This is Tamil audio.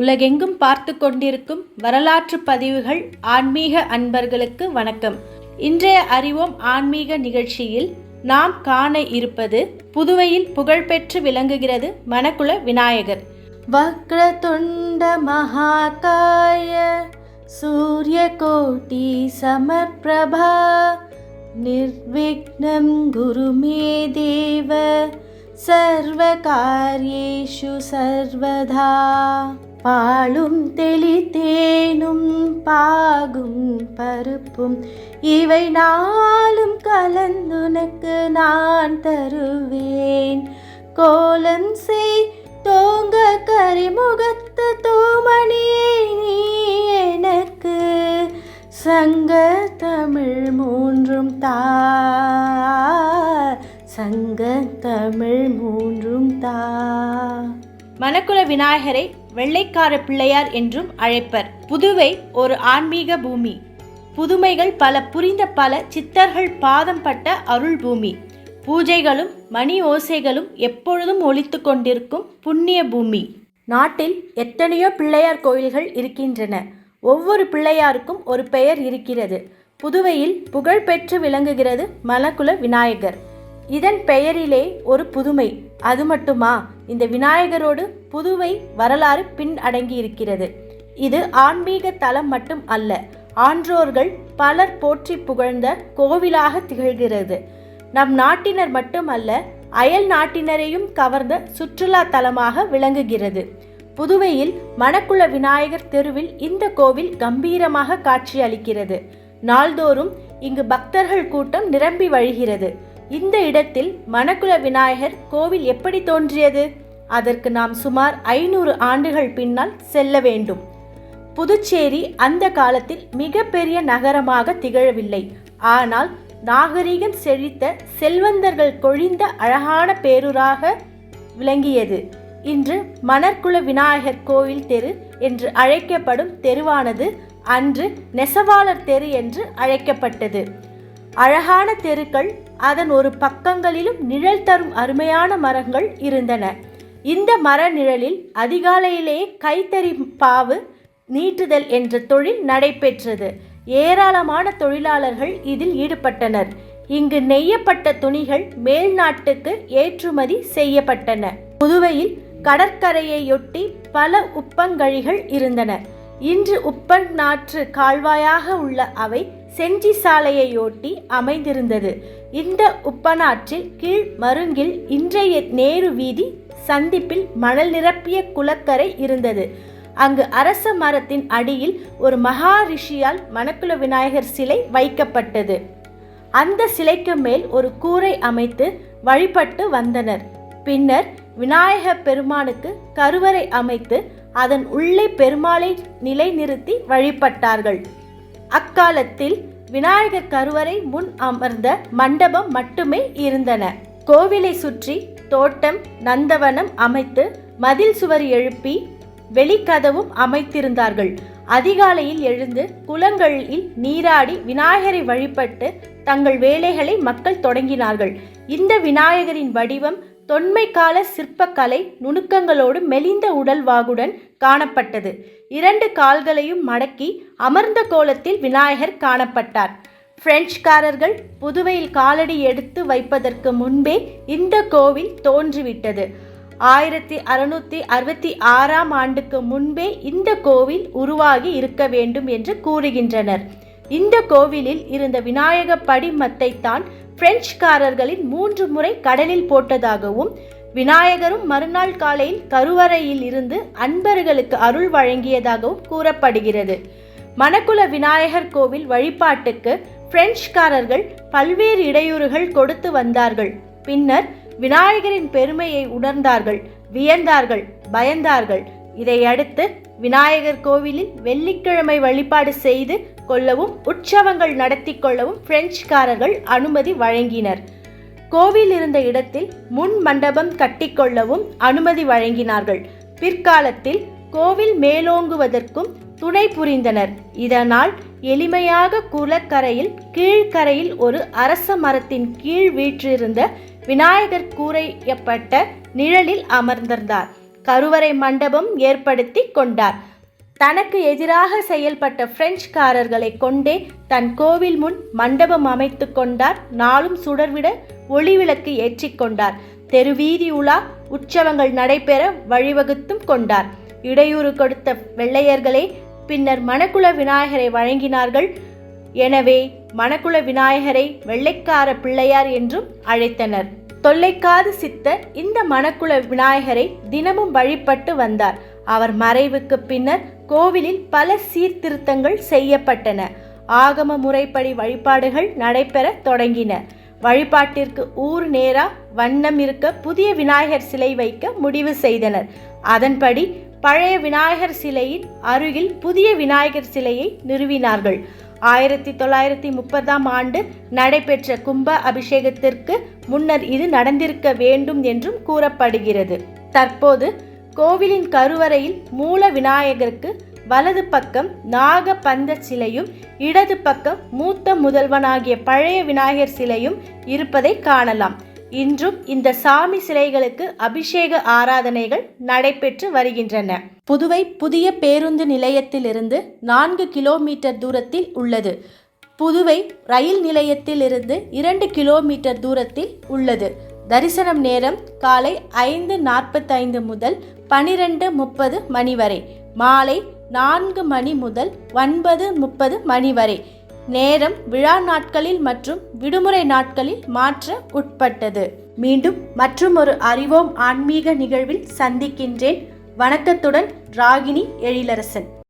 உலகெங்கும் பார்த்து கொண்டிருக்கும் வரலாற்று பதிவுகள் ஆன்மீக அன்பர்களுக்கு வணக்கம். இன்றைய அறிவோம் ஆன்மீக நிகழ்ச்சியில் நாம் காண இருப்பது புதுவையில் புகழ்பெற்று விளங்குகிறது மணக்குள விநாயகர். வக்ரதுண்ட மகாகாய சூரியகோட்டி சமர்பிரபா நிர்விக்னம் குருமே தேவ சர்வகாரியேஷு சர்வதா. பாலும் தெளித்தேனும் பாகும் பருப்பும். இவை நாளும் கலந்துனக்கு நான் தருவேன். கோலம் செய் தோங்க கரிமுகத்து தூமணியே நீ எனக்கு. சங்க தமிழ் மூன்றும் தா சங்க தமிழ் மூன்றும் தா. மணக்குள விநாயகரை வெள்ளைக்கார பிள்ளையார் என்றும் அழைப்பர். புதுவை ஒரு ஆன்மீக பூமி. புதுமைகள் பல புரிந்த பல சித்தர்கள் பாதம் பட்ட அருள் பூமி. பூஜைகளும் மணி ஓசைகளும் எப்பொழுதும் ஒழித்து கொண்டிருக்கும் புண்ணிய பூமி. நாட்டில் எத்தனையோ பிள்ளையார் கோயில்கள் இருக்கின்றன. ஒவ்வொரு பிள்ளையாருக்கும் ஒரு பெயர் இருக்கிறது. புதுவையில் புகழ்பெற்று விளங்குகிறது மலக்குல விநாயகர். இதன் பெயரிலே ஒரு புதுமை. அது மட்டுமா? இந்த விநாயகரோடு புதுவை வரலாறு பின் அடங்கி இருக்கிறது இது ஆன்மீக தலம் மட்டும் அல்ல ஆன்றோர்கள் பலர் போற்றி புகழ்ந்த கோவிலாக திகழ்கிறது. நம் நாட்டினர் மட்டுமல்ல அயல் நாட்டினரையும் கவர்ந்த சுற்றுலா தலமாக விளங்குகிறது. புதுவையில் மணக்குள விநாயகர் தெருவில் இந்த கோவில் கம்பீரமாக காட்சியளிக்கிறது. நாள்தோறும் இங்கு பக்தர்கள் கூட்டம் நிரம்பி வழிகிறது. இந்த இடத்தில் மணக்குல விநாயகர் கோவில் எப்படி தோன்றியது? அதற்கு நாம் சுமார் ஐநூறு ஆண்டுகள் பின்னால் செல்ல வேண்டும். புதுச்சேரி அந்த காலத்தில் மிகப்பெரிய நகரமாக திகழவில்லை. ஆனால் நாகரிகம் செழித்த செல்வந்தர்கள் கொழிந்த அழகான பேரூராக விளங்கியது. இன்று மணற்குல விநாயகர் கோவில் தெரு என்று அழைக்கப்படும் தெருவானது அன்று நெசவாளர் தெரு என்று அழைக்கப்பட்டது. அழகான தெருக்கள் அதன் ஒரு பக்கங்களிலும் நிழல் தரும் அருமையான மரங்கள் இருந்தன. இந்த மர நிழலில் அதிகாலையிலேயே கைத்தறி பாவு நீட்டுதல் என்ற தொழில் நடைபெற்றது. ஏராளமான தொழிலாளர்கள் இதில் ஈடுபட்டனர். இங்கு நெய்யப்பட்ட துணிகள் மேல் நாட்டுக்கு ஏற்றுமதி செய்யப்பட்டன. புதுவையில் கடற்கரையையொட்டி பல உப்பங்கழிகள் இருந்தன. இன்று உப்பன் நாற்று கால்வாயாக உள்ள அவை செஞ்சி சாலையையொட்டி அமைந்திருந்தது. இந்த உப்பனாற்றில் கீழ் மருங்கில் இன்றைய நேரு வீதி சந்திப்பில் மணல் நிரப்பிய குளக்கரை இருந்தது. அங்கு அரச மரத்தின் அடியில் ஒரு மகா ரிஷியால் மணக்குல விநாயகர் சிலை வைக்கப்பட்டது. அந்த சிலைக்கு மேல் ஒரு கூரை அமைத்து வழிபட்டு வந்தனர். பின்னர் விநாயக பெருமானுக்கு கருவறை அமைத்து அதன் உள்ளே பெருமாளை நிலைநிறுத்தி வழிபட்டார்கள். அக்காலத்தில் விநாயகர் கருவறை முன் அமர்ந்த மண்டபம் மட்டுமே இருந்தன. கோவிலை சுற்றி தோட்டம் நந்தவனம் அமைத்து மதில் சுவர் எழுப்பி வெளிக்கதவும் அமைத்திருந்தார்கள். அதிகாலையில் எழுந்து குளங்களில் நீராடி விநாயகரை வழிபட்டு தங்கள் வேலைகளை மக்கள் தொடங்கினார்கள். இந்த விநாயகரின் வடிவம் தொன்மை கால சிற்பக்கலை நுணுக்கங்களோடு மெலிந்த உடல்வாகுடன் காணப்பட்டது. இரண்டு கால்களையும் மடக்கி அமர்ந்த கோலத்தில் விநாயகர் காணப்பட்டார். பிரெஞ்சுக்காரர்கள் புதுவையில் காலடி எடுத்து வைப்பதற்கு முன்பே இந்த கோவில் தோன்றிவிட்டது. ஆயிரத்தி அறுநூத்தி அறுபத்தி ஆறாம் ஆண்டுக்கு முன்பே இந்த கோவில் உருவாகி இருக்க வேண்டும் என்று கூறுகின்றனர். இந்த கோவிலில் இருந்த விநாயக படிமத்தை தான் பிரெஞ்சுக்காரர்களின் மூன்று முறை கடலில் போட்டதாகவும் விநாயகரும் மறுநாள் காலையில் கருவறையில் இருந்து அன்பர்களுக்கு அருள் வழங்கியதாகவும் கூறப்படுகிறது. மணக்குல விநாயகர் கோவில் வழிபாட்டுக்கு பிரெஞ்சுக்காரர்கள் பல்வேறு இடையூறுகள் கொடுத்து வந்தார்கள். பின்னர் விநாயகரின் பெருமையை உணர்ந்தார்கள் வியந்தார்கள் பயந்தார்கள். இதையடுத்து விநாயகர் கோவிலில் வெள்ளிக்கிழமை வழிபாடு செய்து கொள்ளவும் உற்சவங்கள் நடத்தி கொள்ளவும் பிரெஞ்சுக்காரர்கள் அனுமதி வழங்கினர். கோவில் இருந்த இடத்தில் முன் மண்டபம் கட்டிக்கொள்ளவும் அனுமதி வழங்கினார்கள். பிற்காலத்தில் கோவில் மேலோங்குவதற்கும் துணை புரிந்தனர். இதனால் எளிமையாக குளக்கரையில் கீழ்கரையில் ஒரு அரச மரத்தின் கீழ் வீற்றிருந்த விநாயகர் கூரையப்பட்ட நிழலில் அமர்ந்திருந்தார். கருவறை மண்டபம் ஏற்படுத்தி கொண்டார். தனக்கு எதிராக செயல்பட்ட பிரெஞ்சுக்காரர்களை கொண்டே தன் கோவில் முன் மண்டபம் அமைத்து கொண்டார். நாளும் சுடர்விட ஒளிவிளக்கு ஏற்றிக்கொண்டார் தெருவீதி உலா உற்சவங்கள் நடைபெற வழிவகுத்தும் கொண்டார். இடையூறு கொடுத்த வெள்ளையர்களே பின்னர் மணக்குள விநாயகரை வழங்கினார்கள் எனவே மணக்குள விநாயகரை வெள்ளைக்கார பிள்ளையார் என்றும் அழைத்தனர். தொல்லைக்காது சித்தர் இந்த மணக்குள விநாயகரை தினமும் வழிபட்டு வந்தார். அவர் மறைவுக்கு பின்னர் கோவிலில் பல சீர்திருத்தங்கள் செய்யப்பட்டன. ஆகம முறைப்படி வழிபாடுகள் நடைபெற தொடங்கின. வழிபாட்டிற்கு ஊர் நேரா வண்ணம் இருக்க புதிய விநாயகர் சிலை வைக்க முடிவு செய்தனர். அதன்படி பழைய விநாயகர் சிலையின் அருகில் புதிய விநாயகர் சிலையை நிறுவினார்கள். ஆயிரத்தி தொள்ளாயிரத்தி முப்பதாம் ஆண்டு நடைபெற்ற கும்ப அபிஷேகத்திற்கு முன்னர் இது நடந்திருக்க வேண்டும் என்றும் கூறப்படுகிறது. தற்போது கோவிலின் கருவறையில் மூல விநாயகருக்கு வலது பக்கம் நாக பந்த சிலையும் இடது பக்கம் மூத்த முதல்வனாகிய பழைய விநாயகர் சிலையும் இருப்பதை காணலாம். இன்றும் இந்த சாமி சிலைகளுக்கு அபிஷேக ஆராதனைகள் நடைபெற்று வருகின்றன. புதுவை புதிய பேருந்து நிலையத்திலிருந்து நான்கு கிலோமீட்டர் தூரத்தில் உள்ளது. புதுவை ரயில் நிலையத்திலிருந்து இரண்டு கிலோமீட்டர் தூரத்தில் உள்ளது. தரிசனம் நேரம் காலை ஐந்து நாற்பத்தைந்து முதல் பனிரெண்டு முப்பது மணி வரை. மாலை நான்கு மணி முதல் ஒன்பது முப்பது மணி வரை. நேரம் விழா நாட்களில் மற்றும் விடுமுறை நாட்களில் மாற்ற உட்பட்டது. மீண்டும் மற்றும் ஒரு அறிவோம் ஆன்மீக நிகழ்வில் சந்திக்கின்றேன். வணக்கத்துடன் ராகினி எழிலரசன்.